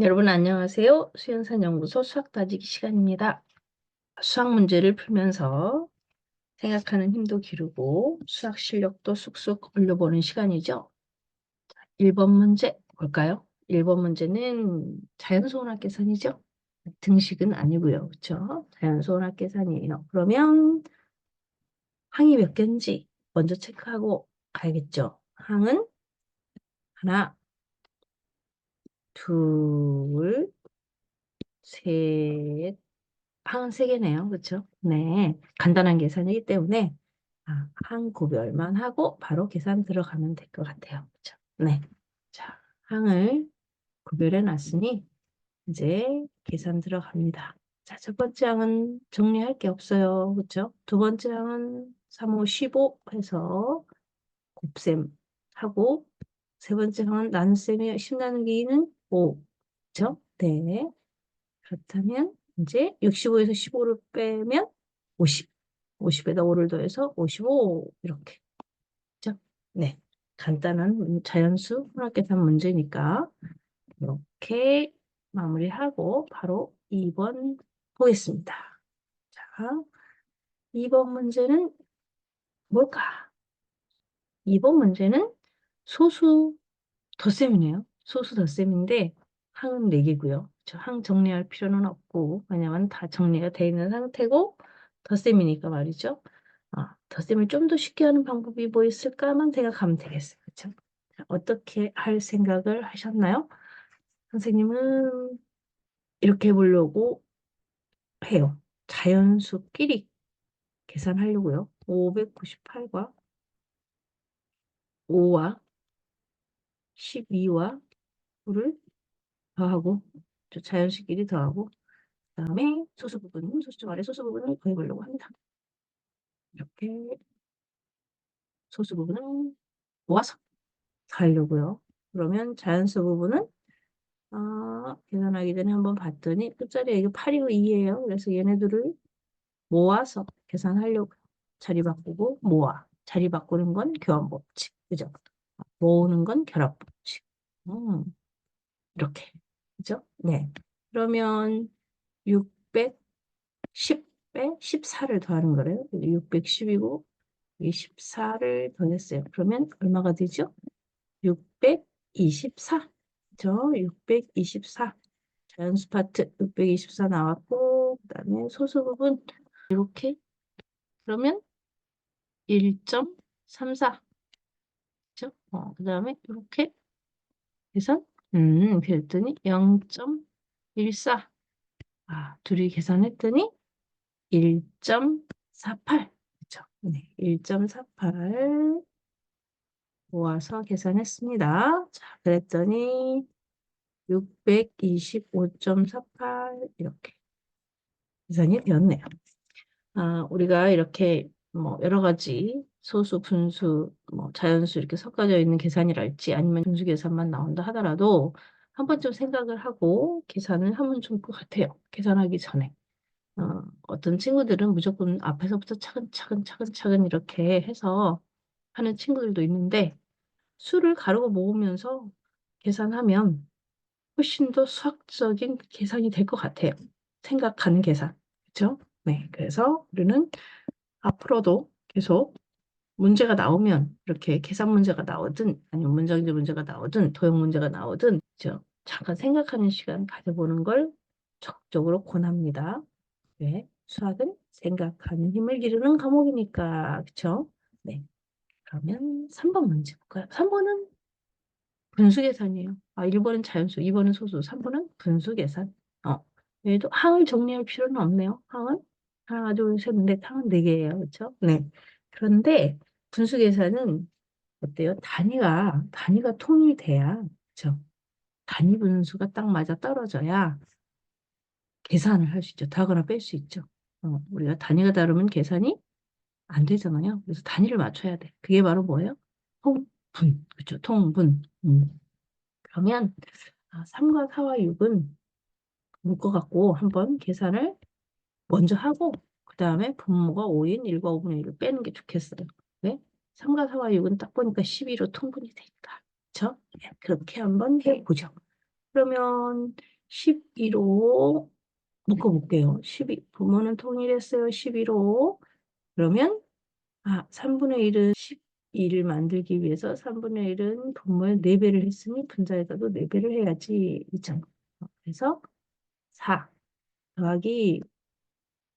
여러분 안녕하세요. 수연산 연구소 수학 따지기 시간입니다. 수학 문제를 풀면서 생각하는 힘도 기르고 수학 실력도 쑥쑥 올려보는 시간이죠. 1번 문제 볼까요? 1번 문제는 자연소원학 계산이죠. 등식은 아니고요. 그렇죠? 자연소원학 계산이에요. 그러면 항이 몇 개인지 먼저 체크하고 가야겠죠. 항은 하나, 둘, 셋, 항은 세 개네요. 그렇죠? 네. 간단한 계산이기 때문에 아, 항 구별만 하고 바로 계산 들어가면 될 것 같아요. 그렇죠? 네. 자, 항을 구별해 놨으니 이제 계산 들어갑니다. 자, 첫 번째 항은 정리할 게 없어요. 그렇죠? 두 번째 항은 3, 5, 15 해서 곱셈 하고 세 번째 항은 나눗셈이 10 나누기 2는 5. 그렇죠? 네. 그렇다면 이제 65에서 15를 빼면 50. 50에다 5를 더해서 55 이렇게. 그죠? 네. 간단한 문- 자연수 혼합 계산 문제니까 이렇게 마무리하고 바로 2번 보겠습니다. 자, 2번 문제는 뭘까? 2번 문제는 소수 덧셈이네요. 소수 덧셈인데 항은 4개고요. 항 정리할 필요는 없고 왜냐면 다 정리가 되어 있는 상태고 덧셈이니까 말이죠. 아, 덧셈을 좀 더 쉽게 하는 방법이 뭐 있을까만 생각하면 되겠어요. 그렇죠? 자, 어떻게 할 생각을 하셨나요? 선생님은 이렇게 해보려고 해요. 자연수끼리 계산하려고요. 598과 5와 12와 9 를 더하고 저 자연수끼리 더하고 그 다음에 소수 부분, 소수점 아래 소수 부분을 더해보려고 합니다. 이렇게 소수 부분을 모아서 가려고요. 그러면 자연수 부분은 아, 계산하기 전에 한번 봤더니 끝자리에 이게 8이고 2예요. 그래서 얘네들을 모아서 계산하려고 자리 바꾸고 모아. 자리 바꾸는 건 교환 법칙. 그죠? 모으는 건 결합 법칙. 음, 이렇게. 그죠? 네. 그러면 610에 14를 더하는 거래요. 610이고 24를 더했어요. 그러면 얼마가 되죠? 624. 그죠? 624. 자연수 파트 624 나왔고 그 다음에 소수 부분 이렇게 그러면 1.34. 그죠? 어, 그 다음에 이렇게 계산 음, 그랬더니 0.14. 아, 둘이 계산했더니 1.48. 그죠? 네, 1.48 모아서 계산했습니다. 자, 그랬더니 625.48 이렇게 계산이 되었네요. 아, 우리가 이렇게 뭐 여러 가지 소수, 분수, 뭐 자연수 이렇게 섞어져 있는 계산이랄지 아니면 분수 계산만 나온다 하더라도 한 번쯤 생각을 하고 계산을 하면 좋을 것 같아요. 계산하기 전에. 어, 어떤 친구들은 무조건 앞에서부터 차근차근 차근차근 이렇게 해서 하는 친구들도 있는데 수를 가르고 모으면서 계산하면 훨씬 더 수학적인 계산이 될 것 같아요. 생각하는 계산. 그렇죠? 네. 그래서 우리는 앞으로도 계속 문제가 나오면 이렇게 계산 문제가 나오든 아니면 문장제 문제가 나오든 도형 문제가 나오든 저 잠깐 생각하는 시간 가져보는 걸 적극적으로 권합니다. 왜? 수학은 생각하는 힘을 기르는 과목이니까. 그쵸? 네. 그러면 3번 문제 볼까요? 3번은 분수 계산이에요. 아, 1번은 자연수, 2번은 소수, 3번은 분수 계산. 어. 얘도 항을 정리할 필요는 없네요. 항은 하나, 둘, 셋, 넷, 항은 4개예요. 그렇죠? 네. 그런데 분수 계산은 어때요? 단위가 단위가 통일돼야 그렇죠? 단위 분수가 딱 맞아 떨어져야 계산을 할 수 있죠. 더하거나 뺄 수 있죠. 어, 우리가 단위가 다르면 계산이 안 되잖아요. 그래서 단위를 맞춰야 돼. 그게 바로 뭐예요? 통분. 그렇죠. 통분. 음. 그러면 아, 3과 4와 6은 묶어갖고 한번 계산을 먼저 하고 그 다음에 분모가 5인 1과 5분의 1을 빼는 게 좋겠어요. 왜? 3과 4와 6은 딱 보니까 12로 통분이 되니까. 그렇죠? 네, 그렇게 한번 해보죠. 그러면 12로 묶어볼게요. 12, 부모는 통일했어요. 11로. 그러면, 아, 3분의 1은 12를 만들기 위해서 3분의 1은 분모에 4배를 했으니 분자에다도 4배를 해야지. 있잖아. 그래서 4 더하기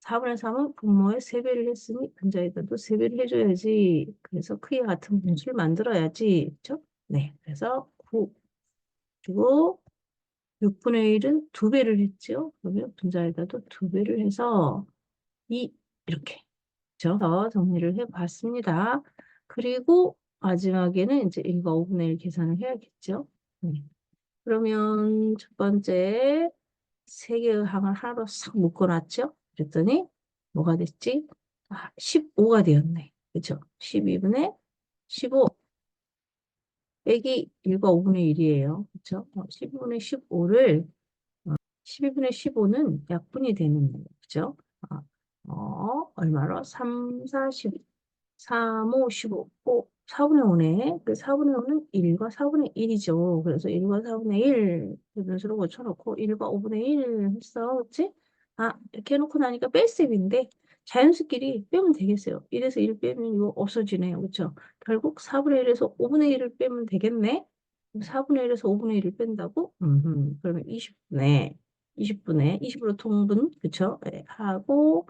4분의 3은 분모에 3배를 했으니 분자에다도 3배를 해줘야지. 그래서 크기가 같은 분수를 만들어야지. 그죠? 네. 그래서 9. 그리고 6분의 1은 2배를 했죠. 그러면 분자에다도 2배를 해서 2 이렇게. 그죠? 정리를 해봤습니다. 그리고 마지막에는 이제 1과 5분의 1 계산을 해야겠죠. 네. 그러면 첫 번째 세 개의 항을 하나로 싹 묶어놨죠. 그랬더니 뭐가 됐지? 아, 15가 되었네. 그쵸? 12분의 15 빼기 1과 5분의 1이에요. 그쵸? 어, 12분의 15를 어, 12분의 15는 약분이 되는 거예요. 그죠? 어, 어, 얼마로? 3, 4, 10, 3, 5, 15, 5, 4분의 5네. 그 4분의 5는 1과 4분의 1이죠. 그래서 1과 4분의 1 변수로 고쳐놓고 1과 5분의 1 했어. 그치? 아, 이렇게 해놓고 나니까 뺄셈인데 자연수끼리 빼면 되겠어요. 1에서 1 빼면 이거 없어지네요. 그쵸? 결국 4분의 1에서 5분의 1을 빼면 되겠네? 4분의 1에서 5분의 1을 뺀다고? 음, 그러면 20분의 20분의 20으로 통분, 그쵸? 네, 하고,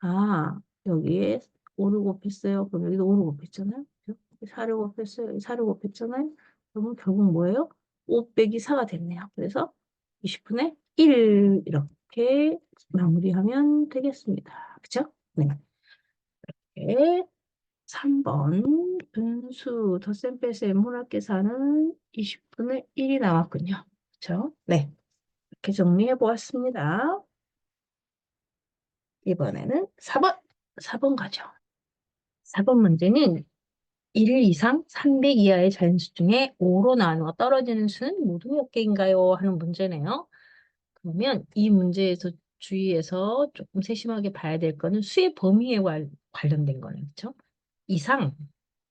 아, 여기에 5를 곱했어요. 그럼 여기도 5를 곱했잖아요. 그죠? 4를 곱했어요. 여기 4를 곱했잖아요. 그러면 결국 뭐예요? 5 빼기 4가 됐네요. 그래서 20분의 1 이렇게 마무리하면 되겠습니다. 그죠? 네. 이렇게 3번 분수 뺄셈 혼합계산은 20분의 1이 나왔군요. 그죠? 네. 이렇게 정리해 보았습니다. 이번에는 4번. 4번 가죠. 4번 문제는 1 이상 300 이하의 자연수 중에 5로 나누어 떨어지는 수는 모두 몇 개인가요? 하는 문제네요. 그러면 이 문제에서 주의해서 조금 세심하게 봐야 될 거는 수의 범위에 관, 관련된 거네요. 그렇죠? 이상,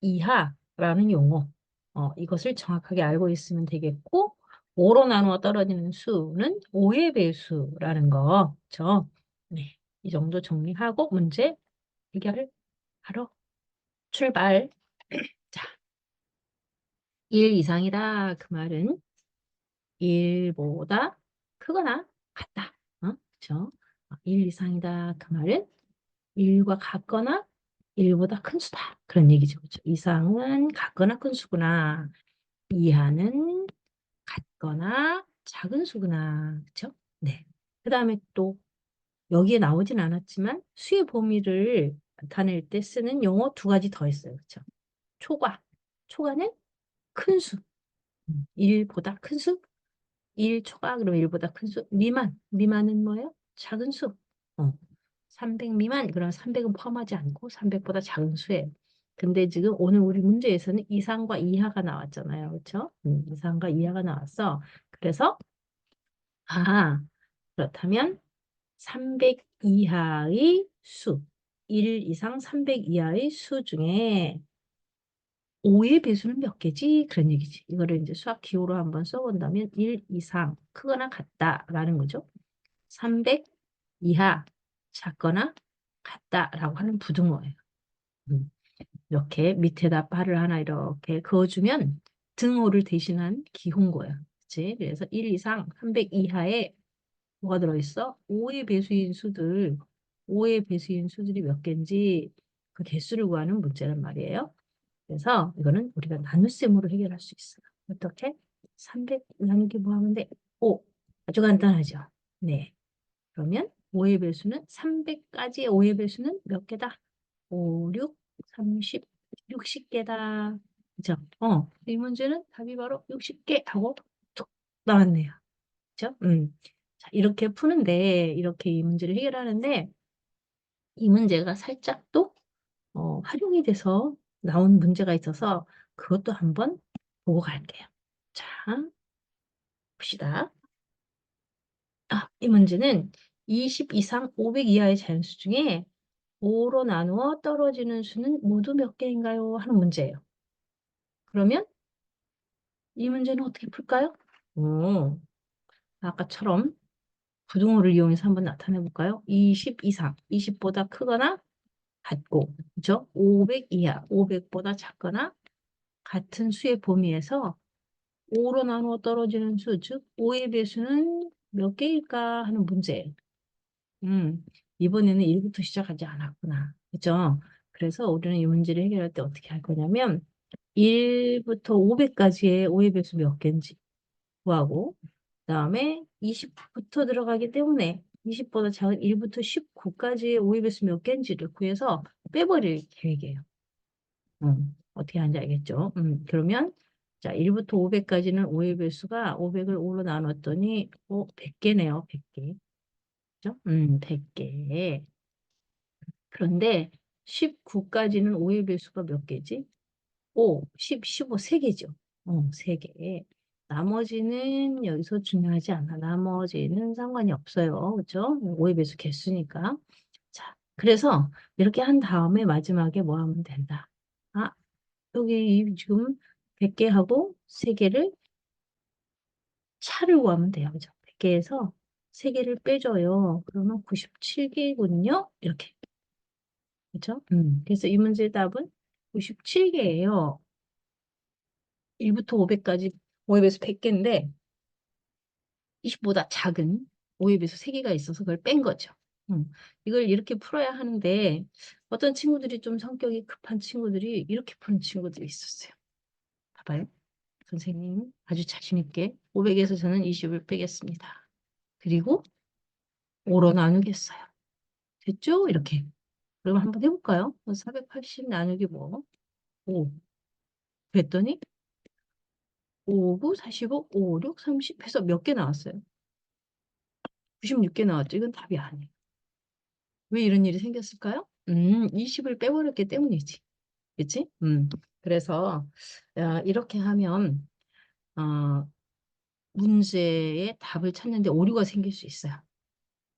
이하라는 용어. 어, 이것을 정확하게 알고 있으면 되겠고 5로 나누어 떨어지는 수는 5의 배수라는 거. 그렇죠? 네. 이 정도 정리하고 문제 해결하러 출발. 자, 1 이상이다. 그 말은 1보다 크거나 같다. 어? 그쵸? 1 이상이다. 그 말은 1과 같거나 1보다 큰 수다. 그런 얘기죠. 그쵸? 이상은 같거나 큰 수구나. 이하는 같거나 작은 수구나. 그쵸? 네. 그 다음에 또 여기에 나오진 않았지만 수의 범위를 나타낼 때 쓰는 용어 두 가지 더 있어요. 그쵸? 초과. 초과는 큰 수. 1보다 큰 수. 1 초과 그럼 1보다 큰 수. 미만. 미만은 뭐예요? 작은 수. 어. 300 미만. 그럼 300은 포함하지 않고 300보다 작은 수예요. 근데 지금 오늘 우리 문제에서는 이상과 이하가 나왔잖아요. 그렇죠? 음, 이상과 이하가 나왔어. 그래서 아 그렇다면 300 이하의 수, 1 이상 300 이하의 수 중에 5의 배수는 몇 개지? 그런 얘기지. 이거를 이제 수학 기호로 한번 써본다면 1 이상 크거나 같다라는 거죠. 300 이하 작거나 같다라고 하는 부등호예요. 음. 이렇게 밑에다 발을 하나 이렇게 그어주면 등호를 대신한 기호인 그치? 그래서 1 이상 300 이하에 뭐가 들어있어? 5의 배수인 수들, 5의 배수인 수들이 몇 개인지 그 개수를 구하는 문제란 말이에요. 그래서 이거는 우리가 나눗셈으로 해결할 수 있어요. 어떻게? 300 나누기 뭐 하면 돼? 5. 아주 간단하죠. 네. 그러면 5의 배수는 300까지의 5의 배수는 몇 개다? 5, 6, 30, 60개다. 그죠? 어, 이 문제는 답이 바로 60개 하고 툭 나왔네요. 그죠? 음. 자, 이렇게 푸는데, 이렇게 이 문제를 해결하는데, 이 문제가 살짝 또, 어, 활용이 돼서 나온 문제가 있어서 그것도 한번 보고 갈게요. 자, 봅시다. 아, 이 문제는 20 이상 500 이하의 자연수 중에 5로 나누어 떨어지는 수는 모두 몇 개인가요? 하는 문제예요. 그러면 이 문제는 어떻게 풀까요? 오, 아까처럼 부등호를 이용해서 한번 나타내 볼까요? 20 이상, 20보다 크거나 같고, 그죠? 500 이하, 500보다 작거나 같은 수의 범위에서 5로 나누어 떨어지는 수, 즉 5의 배수는 몇 개일까 하는 문제예요. 음, 이번에는 1부터 시작하지 않았구나. 그죠? 그래서 우리는 이 문제를 해결할 때 어떻게 할 거냐면 1부터 500까지의 5의 배수 몇 개인지 구하고 그 다음에 20부터 들어가기 때문에 20보다 작은 1부터 19까지의 5의 배수 몇 개인지를 구해서 빼버릴 계획이에요. 음, 어떻게 하는지 알겠죠? 음, 그러면 자 1부터 500까지는 5의 배수가 500을 5로 나눴더니 어, 100개네요. 100개. 그죠? 음, 100개. 그런데 19까지는 5의 배수가 몇 개지? 5, 10, 15, 3개죠. 어, 3개. 나머지는 여기서 중요하지 않아. 나머지는 상관이 없어요. 그죠? 5의 배수 개수니까. 자, 그래서 이렇게 한 다음에 마지막에 뭐 하면 된다. 아, 여기 지금 100개 하고 3개를 차를 구하면 돼요. 그죠? 100개에서 3개를 빼줘요. 그러면 97개군요. 이렇게. 그죠? 음, 그래서 이 문제의 답은 97개예요. 1부터 500까지 5에 비해서 100개인데 20보다 작은 5에 비해서 3개가 있어서 그걸 뺀 거죠. 음, 이걸 이렇게 풀어야 하는데 어떤 친구들이 좀 성격이 급한 친구들이 이렇게 푸는 친구들이 있었어요. 봐봐요. 선생님 아주 자신 있게 500에서 저는 20을 빼겠습니다. 그리고 5로 나누겠어요. 됐죠? 이렇게. 그럼 한번 해볼까요? 480 나누기 뭐? 5. 그랬더니 5, 9, 45, 5, 6, 30 해서 몇 개 나왔어요? 96개 나왔죠. 이건 답이 아니에요. 왜 이런 일이 생겼을까요? 음, 20을 빼버렸기 때문이지. 그치? 음, 그래서 어, 이렇게 하면 어, 문제의 답을 찾는데 오류가 생길 수 있어요.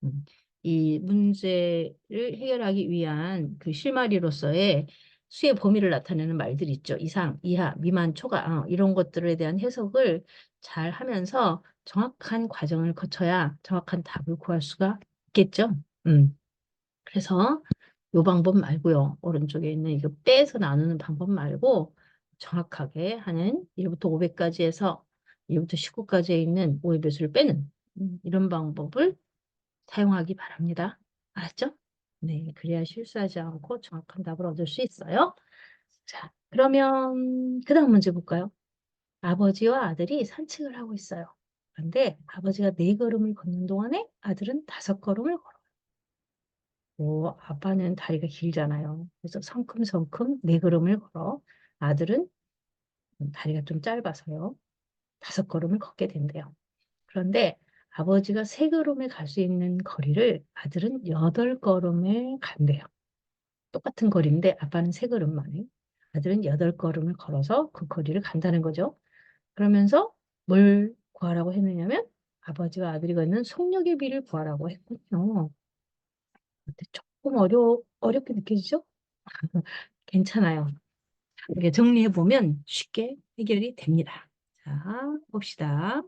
음, 이 문제를 해결하기 위한 그 실마리로서의 수의 범위를 나타내는 말들 있죠. 이상, 이하, 미만, 초과 어, 이런 것들에 대한 해석을 잘 하면서 정확한 과정을 거쳐야 정확한 답을 구할 수가 있겠죠. 음. 그래서 이 방법 말고요. 오른쪽에 있는 이거 빼서 나누는 방법 말고 정확하게 하는 1부터 500까지 해서 1부터 19까지에 있는 5의 배수를 빼는 음, 이런 방법을 사용하기 바랍니다. 알았죠? 네, 그래야 실수하지 않고 정확한 답을 얻을 수 있어요. 자, 그러면 그 다음 문제 볼까요? 아버지와 아들이 산책을 하고 있어요. 그런데 아버지가 네 걸음을 걷는 동안에 아들은 다섯 걸음을 걸어요. 오, 아빠는 다리가 길잖아요. 그래서 성큼성큼 네 걸음을 걸어. 아들은 다리가 좀 짧아서요. 다섯 걸음을 걷게 된대요. 그런데 아버지가 세 걸음에 갈 수 있는 거리를 아들은 여덟 걸음을 간대요. 똑같은 거리인데 아빠는 세 걸음 만에 아들은 여덟 걸음을 걸어서 그 거리를 간다는 거죠. 그러면서 뭘 구하라고 했느냐면 아버지와 아들이 걷는 속력의 비를 구하라고 했군요. 조금 어려, 어렵게 느껴지죠? 괜찮아요. 이렇게 정리해 보면 쉽게 해결이 됩니다. 자, 봅시다.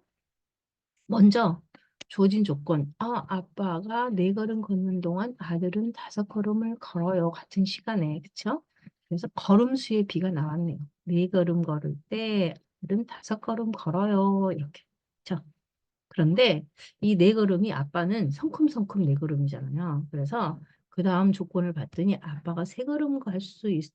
먼저 주어진 조건. 아, 아빠가 네 걸음 걷는 동안 아들은 다섯 걸음을 걸어요. 같은 시간에. 그쵸? 그래서 걸음수의 비가 나왔네요. 네 걸음 걸을 때 아들은 다섯 걸음 걸어요. 이렇게. 그쵸? 그런데 이 네 걸음이 아빠는 성큼성큼 네 걸음이잖아요. 그래서 그 다음 조건을 봤더니 아빠가 세 걸음 갈수 있,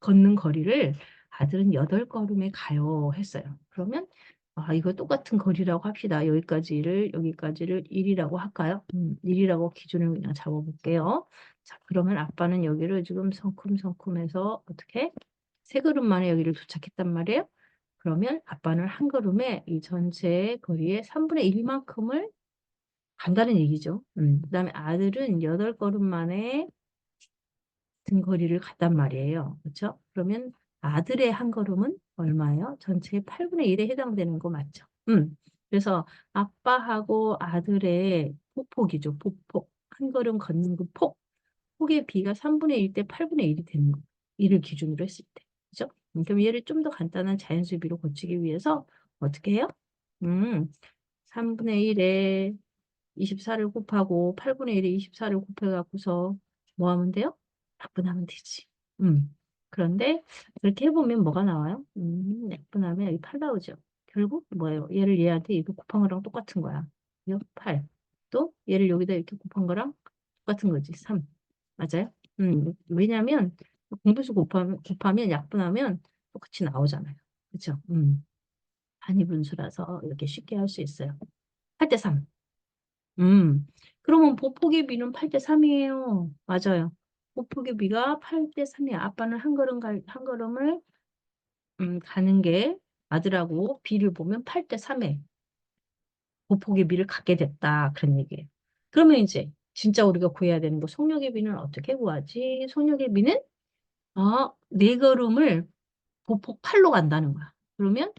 걷는 거리를 아들은 여덟 걸음에 가요 했어요. 그러면 아, 이거 똑같은 거리라고 합시다. 여기까지를, 여기까지를 1이라고 할까요? 음, 1이라고 기준을 그냥 잡아볼게요. 자, 그러면 아빠는 여기를 지금 성큼성큼 해서 어떻게? 세 걸음 만에 여기를 도착했단 말이에요. 그러면 아빠는 한 걸음에 이 전체 거리의 3분의 1만큼을 간다는 얘기죠. 음, 그 다음에 아들은 여덟 걸음 만에 등 거리를 갔단 말이에요. 그렇죠? 그러면 아들의 한 걸음은 얼마예요? 전체의 8분의 1에 해당되는 거 맞죠? 음. 그래서 아빠하고 아들의 폭폭이죠. 폭폭. 한 걸음 걷는 그 폭. 폭의 비가 3분의 1 대 8분의 1이 되는 거. 이를 기준으로 했을 때. 그죠? 그럼 얘를 좀 더 간단한 자연수 비로 고치기 위해서 어떻게 해요? 음, 3분의 1에 24를 곱하고 8분의 1에 24를 곱해갖고서 뭐 하면 돼요? 약분하면 되지. 음. 그런데 그렇게 해보면 뭐가 나와요? 음, 약분하면 여기 8 나오죠. 결국 뭐예요? 얘를 얘한테 이렇게 곱한 거랑 똑같은 거야. 그죠? 8. 또 얘를 여기다 이렇게 곱한 거랑 똑같은 거지. 3. 맞아요? 음, 왜냐면 공배수 곱하면, 곱하면 약분하면 똑같이 나오잖아요. 그렇죠? 음. 단위 분수라서 이렇게 쉽게 할 수 있어요. 8대 3. 음. 그러면 보폭의 비는 8대 3이에요. 맞아요. 보폭의 비가 8대 3이야. 아빠는 한 걸음 갈, 한 걸음을 음, 가는 게 아들하고 비를 보면 8대 3에 보폭의 비를 갖게 됐다. 그런 얘기예요. 그러면 이제 진짜 우리가 구해야 되는 거 속력의 비는 어떻게 구하지? 속력의 비는 어, 네 걸음을 보폭 8로 간다는 거야. 그러면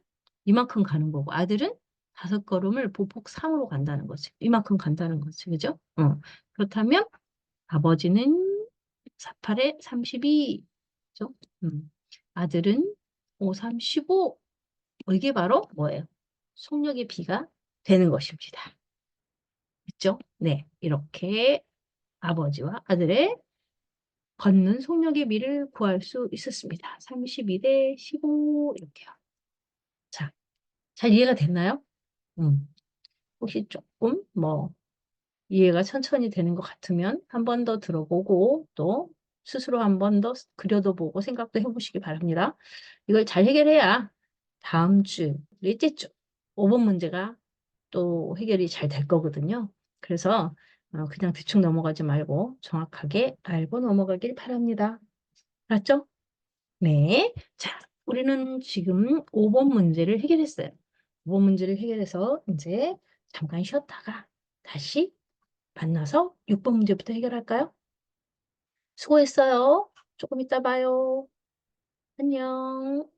이만큼 가는 거고 아들은 다섯 걸음을 보폭 3으로 간다는 거지. 이만큼 간다는 거지. 그죠? 어. 그렇다면 아버지는 48에 32. 그죠? 음. 아들은 5, 3, 15. 이게 바로 뭐예요? 속력의 비가 되는 것입니다. 있죠? 네. 이렇게 아버지와 아들의 걷는 속력의 비를 구할 수 있었습니다. 32대 15 이렇게요. 자, 잘 이해가 됐나요? 음. 혹시 조금 뭐 이해가 천천히 되는 것 같으면 한 번 더 들어보고 또 스스로 한 번 더 그려도 보고 생각도 해보시기 바랍니다. 이걸 잘 해결해야 다음 주, 넷째 주 5번 문제가 또 해결이 잘 될 거거든요. 그래서 어, 그냥 대충 넘어가지 말고 정확하게 알고 넘어가길 바랍니다. 알았죠? 네. 자, 우리는 지금 5번 문제를 해결했어요. 5번 문제를 해결해서 이제 잠깐 쉬었다가 다시 만나서 6번 문제부터 해결할까요? 수고했어요. 조금 이따 봐요. 안녕.